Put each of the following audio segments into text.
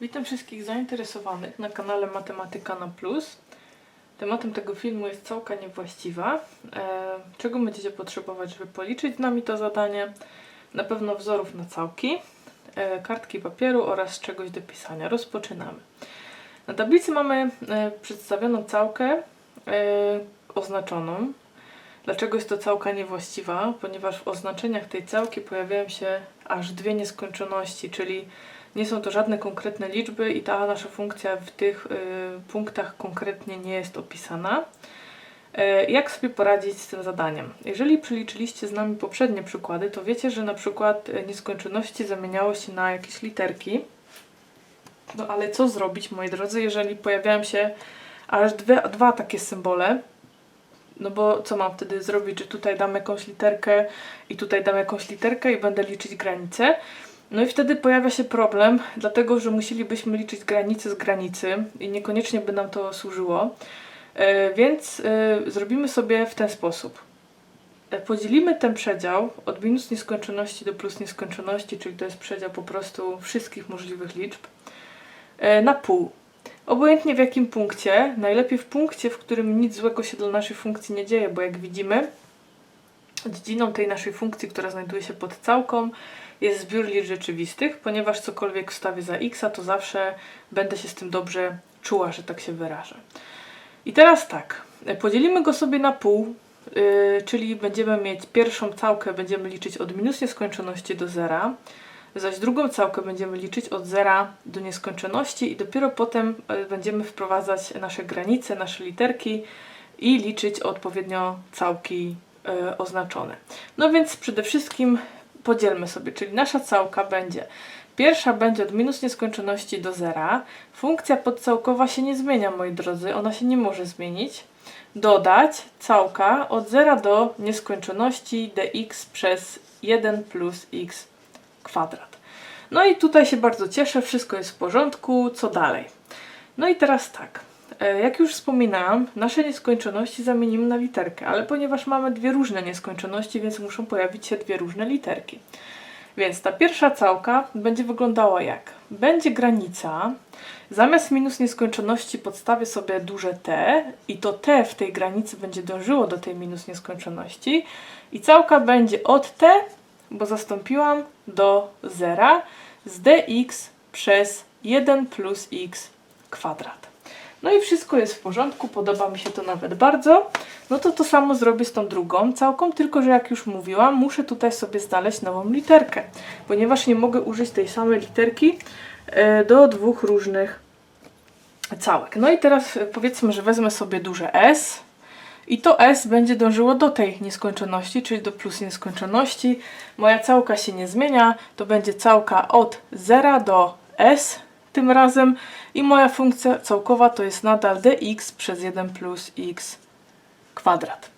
Witam wszystkich zainteresowanych na kanale Matematyka na Plus. Tematem tego filmu jest całka niewłaściwa. E, czego będziecie potrzebować, żeby policzyć z nami to zadanie? Na pewno wzorów na całki, e, kartki papieru oraz czegoś do pisania. Rozpoczynamy. Na tablicy mamy e, przedstawioną całkę oznaczoną. Dlaczego jest to całka niewłaściwa? Ponieważ w oznaczeniach tej całki pojawiają się aż dwie nieskończoności, czyli nie są to żadne konkretne liczby i ta nasza funkcja w tych y, punktach konkretnie nie jest opisana. Y, jak sobie poradzić z tym zadaniem? Jeżeli przeliczyliście z nami poprzednie przykłady, to wiecie, że na przykład y, nieskończoności zamieniało się na jakieś literki. No ale co zrobić, moi drodzy, jeżeli pojawiają się aż dwie, dwa takie symbole? No bo co mam wtedy zrobić, że tutaj dam jakąś literkę i tutaj dam jakąś literkę i będę liczyć granice? No i wtedy pojawia się problem, dlatego że musielibyśmy liczyć granice z granicy i niekoniecznie by nam to służyło. E, więc e, zrobimy sobie w ten sposób. E, Podzielimy ten przedział od minus nieskończoności do plus nieskończoności, czyli to jest przedział po prostu wszystkich możliwych liczb, na pół. Obojętnie w jakim punkcie, najlepiej w punkcie, w którym nic złego się dla naszej funkcji nie dzieje, bo jak widzimy, dziedziną tej naszej funkcji, która znajduje się pod całką, jest zbiór liczb rzeczywistych, ponieważ cokolwiek wstawię za x, to zawsze będę się z tym dobrze czuła, że tak się wyrażę. I teraz tak, podzielimy go sobie na pół, yy, czyli będziemy mieć pierwszą całkę, będziemy liczyć od minus nieskończoności do zera, zaś drugą całkę będziemy liczyć od zera do nieskończoności i dopiero potem yy, będziemy wprowadzać nasze granice, nasze literki i liczyć odpowiednio całki oznaczone. No więc przede wszystkim podzielmy sobie, czyli nasza całka będzie Pierwsza będzie od minus nieskończoności do zera. Funkcja podcałkowa się nie zmienia, moi drodzy, ona się nie może zmienić. Dodać całka od zera do nieskończoności dx przez 1 plus x kwadrat. No i tutaj się bardzo cieszę, wszystko jest w porządku. Co dalej? No i teraz tak. E, Jak już wspominałam, nasze nieskończoności zamienimy na literkę, ale ponieważ mamy dwie różne nieskończoności, więc muszą pojawić się dwie różne literki. Więc ta pierwsza całka będzie wyglądała jak? Będzie granica, zamiast minus nieskończoności podstawię sobie duże t i to t w tej granicy będzie dążyło do tej minus nieskończoności i całka będzie od t, bo zastąpiłam do zera z dx przez 1 plus x kwadrat. No i wszystko jest w porządku, podoba mi się to nawet bardzo. No to to samo zrobię z tą drugą całką, tylko że jak już mówiłam, muszę tutaj sobie znaleźć nową literkę, ponieważ nie mogę użyć tej samej literki e, do dwóch różnych całek. No i teraz e, powiedzmy, że wezmę sobie duże S i to S będzie dążyło do tej nieskończoności, czyli do plus nieskończoności. Moja całka się nie zmienia, to będzie całka od 0 do S tym razem i moja funkcja całkowa to jest nadal dx przez 1 plus x kwadrat.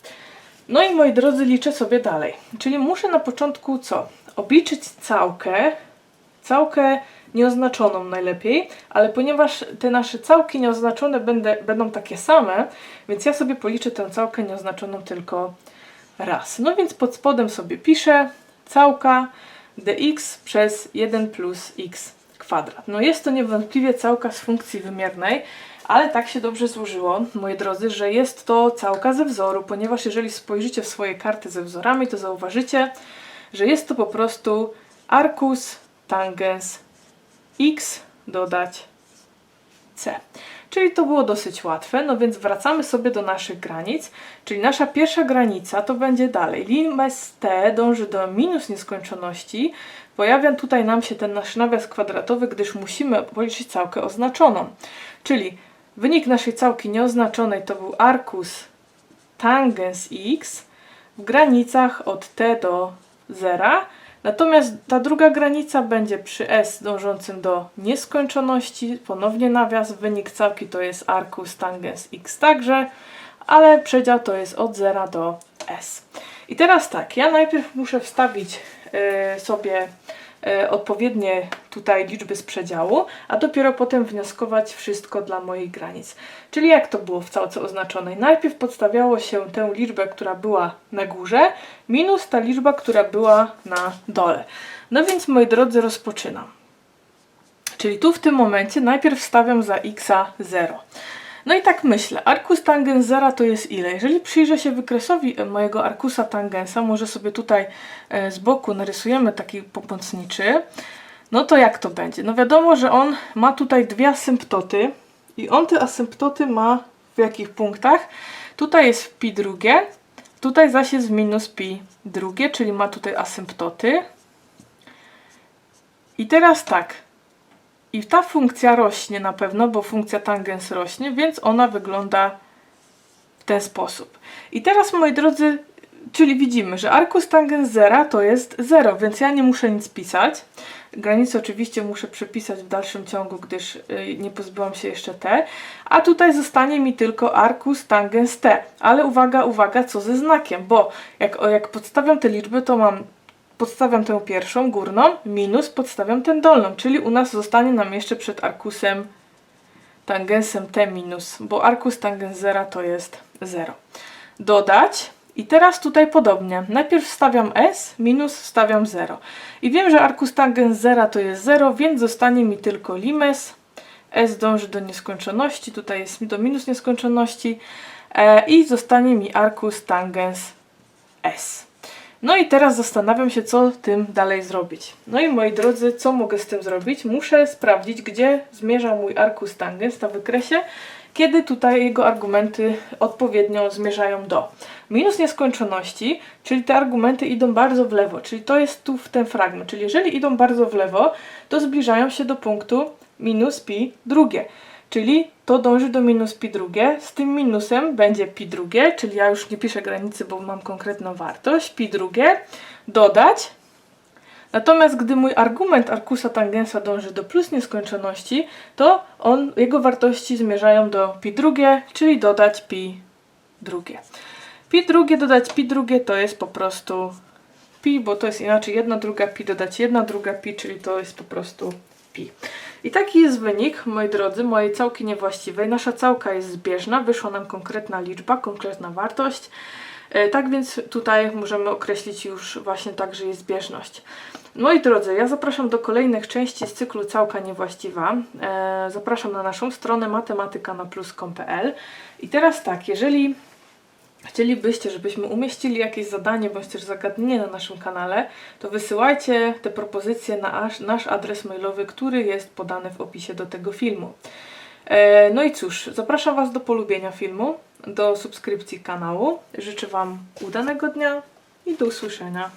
No i moi drodzy, liczę sobie dalej. Czyli muszę na początku co? Obliczyć całkę, całkę nieoznaczoną najlepiej, ale ponieważ te nasze całki nieoznaczone będę, będą takie same, więc ja sobie policzę tę całkę nieoznaczoną tylko raz. No więc pod spodem sobie piszę całka dx przez 1 plus x kwadrat. No jest to niewątpliwie całka z funkcji wymiernej, ale tak się dobrze złożyło, moi drodzy, że jest to całka ze wzoru, ponieważ jeżeli spojrzycie w swoje karty ze wzorami, to zauważycie, że jest to po prostu arcus tangens x dodać c. Czyli to było dosyć łatwe, no więc wracamy sobie do naszych granic, czyli nasza pierwsza granica to będzie dalej. Limes t dąży do minus nieskończoności, pojawia tutaj nam się ten nasz nawias kwadratowy, gdyż musimy policzyć całkę oznaczoną. Czyli wynik naszej całki nieoznaczonej to był arcus tangens x w granicach od t do 0. Natomiast ta druga granica będzie przy s dążącym do nieskończoności. Ponownie nawias, wynik całki to jest arcus tangens x także, ale przedział to jest od 0 do s. I teraz tak, ja najpierw muszę wstawić y, sobie y, odpowiednie tutaj liczby z przedziału, a dopiero potem wnioskować wszystko dla moich granic. Czyli jak to było w całce oznaczonej? Najpierw podstawiało się tę liczbę, która była na górze, minus ta liczba, która była na dole. No więc moi drodzy, rozpoczynam. Czyli tu w tym momencie najpierw wstawiam za x 0. No i tak myślę, arkus tangens zera to jest ile? Jeżeli przyjrzę się wykresowi e, mojego arkusa tangensa, może sobie tutaj e, z boku narysujemy taki pomocniczy, no to jak to będzie? No wiadomo, że on ma tutaj dwie asymptoty i on te asymptoty ma w jakich punktach? Tutaj jest pi drugie, tutaj zaś jest minus pi drugie, czyli ma tutaj asymptoty. I teraz tak, i ta funkcja rośnie na pewno, bo funkcja tangens rośnie, więc ona wygląda w ten sposób. I teraz, moi drodzy, czyli widzimy, że arcus tangens zera to jest 0, więc ja nie muszę nic pisać. Granice oczywiście muszę przepisać w dalszym ciągu, gdyż y, nie pozbyłam się jeszcze t. A tutaj zostanie mi tylko arcus tangens t. Ale uwaga, uwaga, co ze znakiem, bo jak, jak podstawiam te liczby, to mam podstawiam tę pierwszą, górną, minus podstawiam tę dolną, czyli u nas zostanie nam jeszcze przed arkusem tangensem t minus, bo arkus tangens zera to jest 0. Dodać i teraz tutaj podobnie. Najpierw wstawiam s, minus wstawiam 0. I wiem, że arkus tangens zera to jest 0, więc zostanie mi tylko limes. s dąży do nieskończoności, tutaj jest do minus nieskończoności e, i zostanie mi arkus tangens s. No i teraz zastanawiam się, co tym dalej zrobić. No i moi drodzy, co mogę z tym zrobić? Muszę sprawdzić, gdzie zmierza mój arcus tangens na wykresie, kiedy tutaj jego argumenty odpowiednio zmierzają do minus nieskończoności, czyli te argumenty idą bardzo w lewo, czyli to jest tu w ten fragment. Czyli jeżeli idą bardzo w lewo, to zbliżają się do punktu minus pi drugie. Czyli to dąży do minus pi drugie. Z tym minusem będzie pi drugie, czyli ja już nie piszę granicy, bo mam konkretną wartość. Pi drugie dodać. Natomiast gdy mój argument arkusa tangensa dąży do plus nieskończoności, to on, jego wartości zmierzają do pi drugie, czyli dodać pi drugie. Pi drugie dodać pi drugie to jest po prostu pi, bo to jest inaczej jedna druga pi dodać jedna druga pi, czyli to jest po prostu pi. I taki jest wynik, moi drodzy, mojej całki niewłaściwej. Nasza całka jest zbieżna, wyszła nam konkretna liczba, konkretna wartość. E, tak więc tutaj możemy określić już właśnie tak, że jest zbieżność. Moi drodzy, ja zapraszam do kolejnych części z cyklu Całka Niewłaściwa. E, zapraszam na naszą stronę matematykanaplus.pl I teraz tak, jeżeli chcielibyście, żebyśmy umieścili jakieś zadanie bądź też zagadnienie na naszym kanale, to wysyłajcie te propozycje na nasz adres mailowy, który jest podany w opisie do tego filmu. E, no i cóż, zapraszam Was do polubienia filmu, do subskrypcji kanału. Życzę Wam udanego dnia i do usłyszenia.